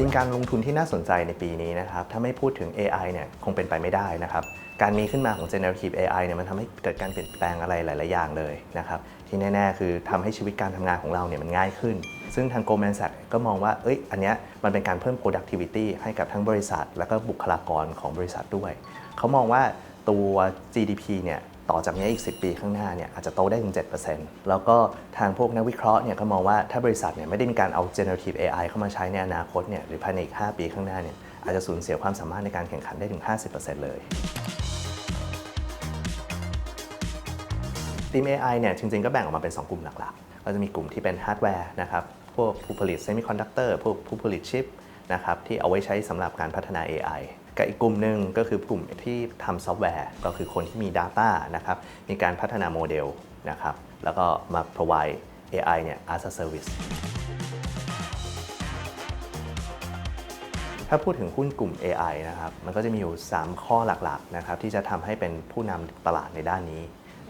ธีมการลงทุนที่น่าสนใจในปีนี้นะครับ ถ้าไม่พูดถึง AI เนี่ยคงเป็นไปไม่ได้นะครับ การมีขึ้นมาของ generative AI เนี่ยมันทำให้เกิดการเปลี่ยนแปลงอะไรหลาย ๆ อย่างเลยนะครับ ที่แน่ ๆ คือทำให้ชีวิตการทำงานของเราเนี่ยมันง่ายขึ้น ซึ่งทาง Goldman Sachs ก็มองว่า เอ้ย อันเนี้ยมันเป็นการเพิ่ม productivity ให้กับทั้งบริษัท และก็บุคลากรของบริษัทด้วย เขามองว่าตัว GDP เนี่ย ต่อจากนี้อีก 10 ปีข้างหน้าเนี่ยอาจจะโตได้ถึง 7%แล้วก็ทางพวกนักวิเคราะห์เนี่ยก็มองว่าถ้าบริษัทเนี่ยไม่ได้มีการเอา generative AI เข้ามาใช้ในอนาคตเนี่ยหรือภายในอีก 5 ปีข้างหน้าเนี่ยอาจจะสูญเสียความสามารถในการแข่งขันได้ถึง 50%เลยทีม AI เนี่ยจริงๆ ก็แบ่งออกมาเป็น 2 กลุ่มหลักๆ ก็จะมีกลุ่มที่เป็นฮาร์ดแวร์นะครับ พวกผู้ผลิตเซมิคอนดักเตอร์ พวกผู้ผลิตชิปนะครับที่เอาไว้ใช้สำหรับการพัฒนา AI กับอีกกลุ่มหนึ่งก็คือกลุ่มที่ทำซอฟต์แวร์ ก็คือคนที่มี Data นะครับ มีการพัฒนาโมเดลนะครับ แล้วก็มา provide AI เนี่ย as a service ถ้าพูดถึงหุ้นกลุ่ม AI นะครับ มันก็จะมีอยู่ 3 ข้อหลักๆนะครับที่จะทำให้เป็นผู้นำตลาดในด้านนี้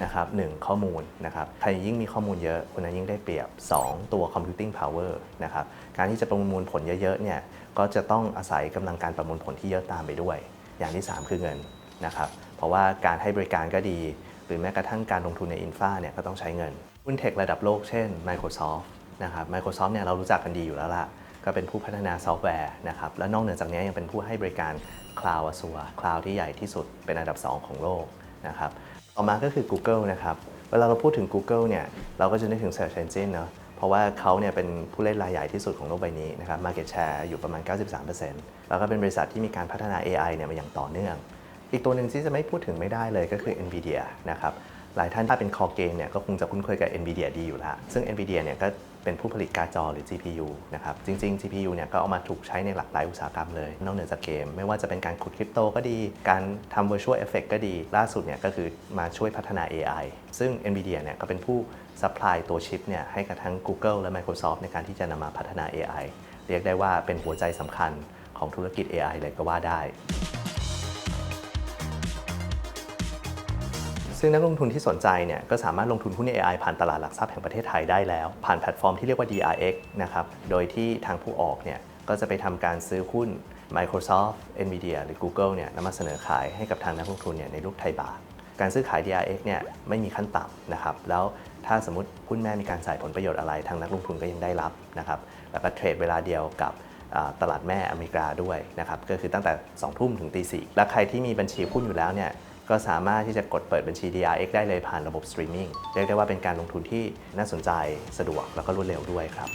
นะครับหนึ่งข้อมูลนะครับใครยิ่งมีข้อมูลเยอะคนนั้นยิ่งได้เปรียบ 2 ตัว computing power นะครับการที่จะประมวลผลเยอะๆเนี่ยก็จะต้องอาศัยกำลังการประมวลผลที่เยอะตามไปด้วย อย่างที่ 3 คือเงินนะครับเพราะว่าการให้บริการก็ดี หรือแม้กระทั่งการลงทุนในอินฟาเนี่ยก็ต้องใช้เงินหุ้นเทคระดับโลกเช่น Microsoft นะครับ Microsoft เนี่ยเรารู้จักกันดีอยู่แล้วล่ะ ก็เป็นผู้พัฒนาซอฟต์แวร์นะครับ และนอกเหนือจากนี้ยังเป็นผู้ให้บริการ Cloud Azure Cloud ที่ใหญ่ที่สุดเป็นอันดับ 2 ของโลก นะครับต่อมาก็คือ Google นะครับเวลาเราพูดถึง Google เนี่ยเราก็จะนึกถึง Search Engine เนาะเพราะว่าเขาเนี่ยเป็นผู้เล่นรายใหญ่ที่สุดของโลกใบนี้นะครับ Market Share อยู่ประมาณ 93%แล้วก็เป็นบริษัทที่มีการพัฒนา AI เนี่ยมาอย่างต่อเนื่อง อีกตัวหนึ่งที่จะไม่พูดถึงไม่ได้เลยก็คือ NVIDIA นะครับ หลายท่านถ้าเป็น Core Game เนี่ยก็คงจะคุ้นเคยกับ NVIDIA ดีอยู่แล้ว ซึ่ง NVIDIA เนี่ยก็เป็นผู้ผลิตการ์ดจอหรือ GPU นะครับ จริง ๆ GPU เนี่ยก็เอามาถูกใช้ในหลากหลายอุตสาหกรรมเลย นอกเหนือจากเกม ไม่ว่าจะเป็นการขุดคริปโตก็ดี การทำ virtual effect ก็ดี ล่าสุดเนี่ยก็คือมาช่วยพัฒนา AI ซึ่ง NVIDIA เนี่ยก็เป็นผู้ supply ตัวชิปเนี่ยให้กับทั้ง Google และ Microsoft ในการที่จะนำมาพัฒนา AI เรียกได้ว่าเป็นหัวใจสำคัญของธุรกิจ AI เลยก็ว่าได้ ซึ่งนักลงทุนที่สนใจเนี่ยก็สามารถลงทุนหุ้นใน AI ผ่านตลาดหลักทรัพย์แห่งประเทศไทยได้แล้ว ผ่านแพลตฟอร์มที่เรียกว่า DRX นะครับ โดยที่ทางผู้ออกเนี่ยก็จะไปทำการซื้อหุ้น Microsoft, Nvidia หรือ Google เนี่ยนำมาเสนอขายให้กับทางนักลงทุนเนี่ยในรูปไทยบาทการซื้อขาย DRX เนี่ยไม่มีขั้นต่ำนะครับ แล้วถ้าสมมติหุ้นแม่มีการจ่ายผลประโยชน์อะไร ทางนักลงทุนก็ยังได้รับนะครับ แล้วก็เทรดเวลาเดียวกับตลาดแม่อเมริกาด้วยนะครับ ก็คือตั้งแต่ 2 ทุ่มถึงตีสี่และใครที่มีบัญชีหุ้นอยู่แล้วเนี่ย ก็สามารถที่จะกดเปิดบัญชี DRX ได้เลยผ่านระบบสตรีมมิ่งเรียกได้ว่าเป็นการลงทุนที่น่าสนใจสะดวกแล้วก็รวดเร็วด้วยครับ